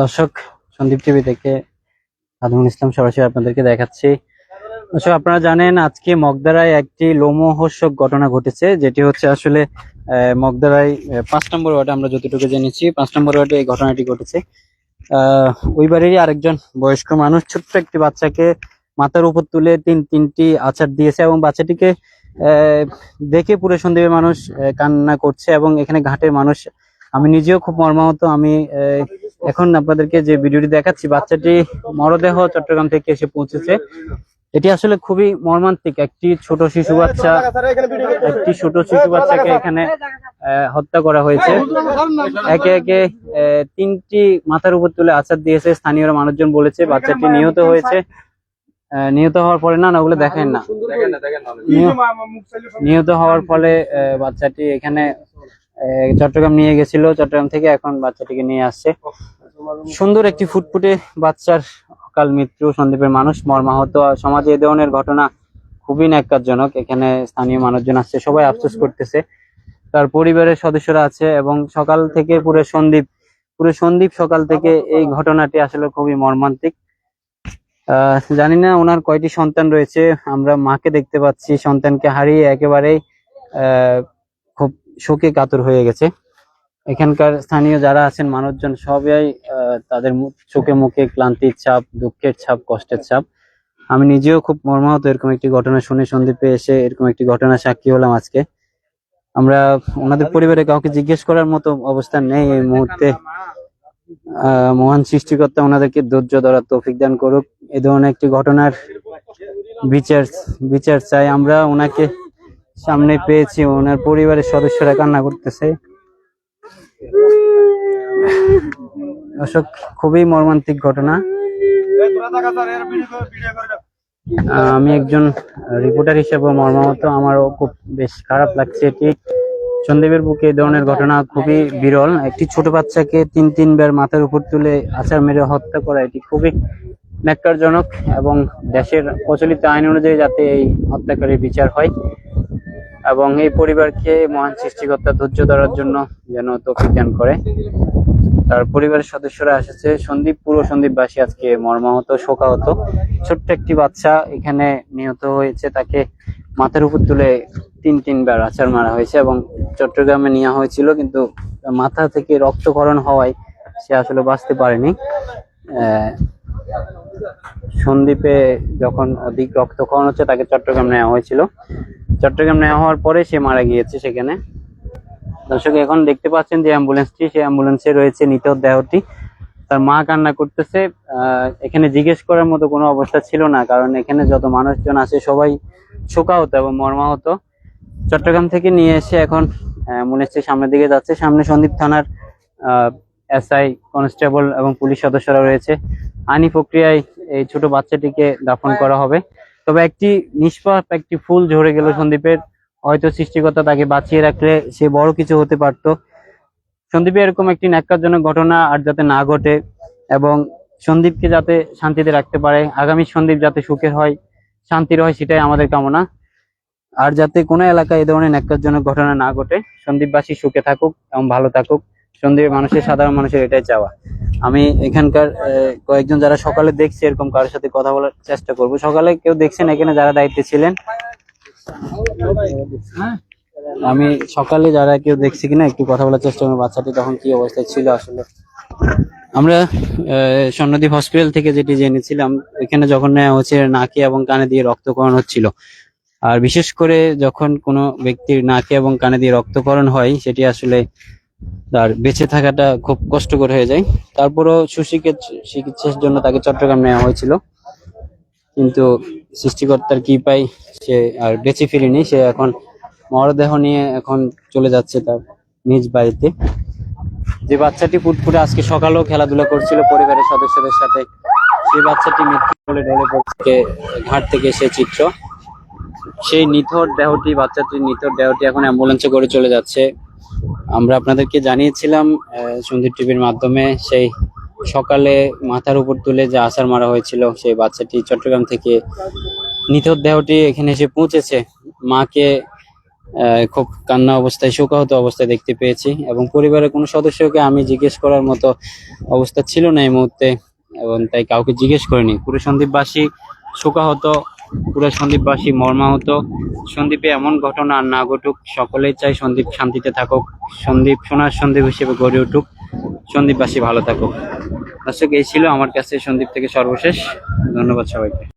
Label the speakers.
Speaker 1: দর্শক, সন্দীপ টিভি থেকে আদমুল ইসলাম সরাসরি আপনাদেরকে দেখাচ্ছি। দর্শক, আপনারা জানেন আজকে মগদারায় একটি লোমহর্ষক ঘটনা ঘটেছে, যেটি হচ্ছে আসলে মগদারায় পাঁচ নম্বর ওয়ার্ডে আমরা যতটুকু জেনেছি, পাঁচ নম্বর ওয়ার্ডে এই ঘটনাটি ঘটেছে। ওই বাড়িরই আরেকজন বয়স্ক মানুষ ছোট্ট একটি বাচ্চাকে মাথার উপর তুলে তিন, তিনটি আচার দিয়েছে এবং বাচ্চাটিকে দেখে পুরো সন্দীপের মানুষ কান্না করছে এবং এখানে ঘাটের মানুষ আমি নিজেও খুব মর্মাহত। আমি এখন আপনাদেরকে যে ভিডিওটি দেখাচ্ছি বাচ্চাটি মরদেহ চট্টগ্রাম থেকে এসে পৌঁছেছে। এটি আসলে খুবই মর্মান্তিক। একটি ছোট শিশু বাচ্চা একটি ছোট শিশু বাচ্চাকে এখানে হত্যা করা হয়েছে। একে একে তিনটি মাথার উপর তুলে আচার দিয়েছে। স্থানীয় মানুষজন বলেছে বাচ্চাটি নিহত হয়েছে। নিহত হওয়ার পরে না না ওগুলো দেখেন না। নিহ- নিহত হওয়ার ফলে আহ, বাচ্চাটি এখানে চট্টগ্রাম নিয়ে গেছিল, চট্টগ্রাম থেকে এখন বাচ্চাটিকে নিয়ে আসছে। সুন্দর একটি ফুটফুটে বাচ্চার অকাল মৃত্যু, সন্দীপের মানুষ, মর্মাহত। সমাজে এ ধরনের ঘটনা খুবই ন্যাক্কারজনক। এখানে স্থানীয় মানুষজন আসছে, সবাই আফসোস করতেছে। তার পরিবারের সদস্যরা আছে এবং সকাল থেকে পুরো সন্দীপ পুরো সন্দীপ সকাল থেকে এই ঘটনাটি আসলে খুবই মর্মান্তিক। জানি না ওনার কয়টি সন্তান রয়েছে, আমরা মাকে দেখতে পাচ্ছি। সন্তানকে হারিয়ে একেবারেই শোকে কাতর হয়ে গেছে। এখানকার স্থানীয় যারা আছেন, মানুষজন সবাই তাদের চোখে মুখে ক্লান্তির ছাপ, দুঃখের ছাপ, কষ্টের ছাপ। আমি নিজেও খুব মর্মাহত এরকম একটি ঘটনা শুনে সন্দীপে এসে এরকম একটি ঘটনা সাক্ষী হলাম আজকে। আমরা ওনাদের পরিবারে কাউকে জিজ্ঞেস করার মতো অবস্থা নেই এই মুহূর্তে। মহান সৃষ্টিকর্তা ওনাদেরকে ধৈর্য ধরার তৌফিক দান করুক। এ ধরনের একটি ঘটনার বিচার বিচার চাই। আমরা ওনাকে সামনে পেয়েছি, ওনার পরিবারের সদস্যরা কান্না করতেছে। অশোক খুবই মর্মান্তিক ঘটনা। আমি একজন রিপোর্টার হিসেবে মর্মাহত, আমারও খুব বেশ খারাপ লাগছে এটি। সন্দীপের বুকে এই ধরনের ঘটনা খুবই বিরল। একটি ছোট বাচ্চাকে তিন তিনবার মাথার উপর তুলে আচার মেরে হত্যা করা, এটি খুবই ন্যাক্কারজনক এবং দেশের প্রচলিত আইন অনুযায়ী যাতে এই হত্যাকারীর বিচার হয়। এবং এই পরিবারকে মহান সৃষ্টিকর্তা ধৈর্য ধরার জন্য যেন তৌফিক দান করে। তার পরিবারের সদস্যরা এসেছে। সন্দীপ পুরো সন্দীপবাসী আজকে মর্মাহত শোকাহত। ছোট্ট একটি বাচ্চা এখানে নিহত হয়েছে। তাকে মাথার উপর তুলে তিন তিনবার আচার মারা হয়েছে এবং চট্টগ্রামে নেওয়া হয়েছিল। কিন্তু মাথা থেকে রক্তকরণ হওয়ায় সে আসলে বাঁচতে পারেনি। আহ, সন্দ্বীপে যখন অধিক রক্তক্ষরণ হচ্ছে তাকে চট্টগ্রাম নেওয়া হয়েছিল। চট্টগ্রাম নেওয়া হওয়ার পরে সে মারা গিয়েছে সেখানে। দর্শক, এখন দেখতে পাচ্ছেন যে অ্যাম্বুলেন্সটি সেই অ্যাম্বুলেন্সে রয়েছে নিত দেহটি। তার মা কান্না করতেছে। এখানে জিজ্ঞেস করার মতো কোনো অবস্থা ছিল না, কারণ এখানে যত মানুষজন আছে সবাই শোকাহত এবং মর্মাহত। চট্টগ্রাম থেকে নিয়ে এসে এখন অ্যাম্বুলেন্সটি সামনের দিকে যাচ্ছে। সামনে সন্দীপ থানার এসআই, কনস্টেবল এবং পুলিশ সদস্যরা রয়েছে। আইনি প্রক্রিয়ায় এই ছোট বাচ্চাটিকে দাফন করা হবে। তবে একটি নিষ্পাপ একটি ফুল ঝরে গেল সন্দীপের। হয়তো সৃষ্টিকর্তা তাকে বাঁচিয়ে রাখলে সে বড় কিছু হতে পারতো। সন্দীপে এরকম একটি ন্যাক্কারজনক ঘটনা আর যাতে না ঘটে এবং সন্দীপকে যাতে শান্তিতে রাখতে পারে আগামী সন্দীপ যাতে সুখের হয় শান্তির হয় সেটাই আমাদের কামনা। আর যাতে কোনো এলাকায় এই ধরনের ন্যাক্কারজনক ঘটনা না ঘটে সন্দীপবাসী সুখে থাকুক এবং ভালো থাকুক। সন্দীপের মানুষের সাধারণ মানুষের এটাই চাওয়া। আমি এখানকার কয়েকজন যারা সকালে দেখছে এরকম কারোর সাথে কথা বলার চেষ্টা করব। সকালে কেউ দেখছেন এখানে যারা দায়িত্বে ছিলেন? আমি সকালে যারা কেউ দেখছি কিনা একটু কথা বলার চেষ্টা করব, বাচ্চাটি তখন কি অবস্থায় ছিল আসলে। আমরা স্বর্ণদ্বীপ হসপিটাল থেকে যেটি জেনেছিলাম, এখানে যখন নেওয়া হচ্ছে নাকে এবং কানে দিয়ে রক্তকরণ হচ্ছিল। আর বিশেষ করে যখন কোনো ব্যক্তির নাকে এবং কানে দিয়ে রক্তকরণ হয়, সেটি আসলে তার বেঁচে থাকাটা খুব কষ্টকর হয়ে যায়। তারপরও সুচিকিৎসা চিকিৎসার জন্য তাকে চট্টগ্রাম নেওয়া হয়েছিল। কিন্তু সৃষ্টিকর্তার কি পাই সে আর বেঁচে ফিরেনি। সে এখন মরদেহ নিয়ে এখন চলে যাচ্ছে তার নিজ বাড়িতে। যে বাচ্চাটি ফুটফুটে আজকে সকালেও খেলাধুলা করছিল, পরিবারের সদস্যদের সাথে, সেই বাচ্চাটি মৃত্যু বলে ঢলে পড়ছে ঘাট থেকে সে চিত্র। সেই নিথর দেহটি, বাচ্চাটির নিথর দেহটি এখন অ্যাম্বুলেন্সে করে চলে যাচ্ছে। আমরা আপনাদেরকে জানিয়েছিলাম সন্দীপ টিভির মাধ্যমে সেই সকালে মাথার উপর তুলে যে আসার মারা হয়েছিল সেই বাচ্চাটি চট্টগ্রাম থেকে নিথর দেহটি এখানে এসে পৌঁছেছে। মাকে খুব কান্না অবস্থায়, শোকাহত অবস্থায় দেখতে পেয়েছি এবং পরিবারের কোনো সদস্যকে আমি জিজ্ঞেস করার মতো অবস্থা ছিল না এই মুহূর্তে এবং তাই কাউকে জিজ্ঞেস করিনি। পুরো সন্দীপবাসী শোকাহত পুরো সন্দীপবাসী মর্মাহত। সন্দীপে এমন ঘটনা আর না ঘটুক, সকলেই চাই সন্দীপ শান্তিতে থাকুক। সন্দীপ সোনার সন্দীপ হিসেবে গড়ে উঠুক। সন্দীপবাসী ভালো থাকুক। দর্শক, এই ছিল আমার কাছে সন্দীপ থেকে সর্বশেষ। ধন্যবাদ সবাইকে।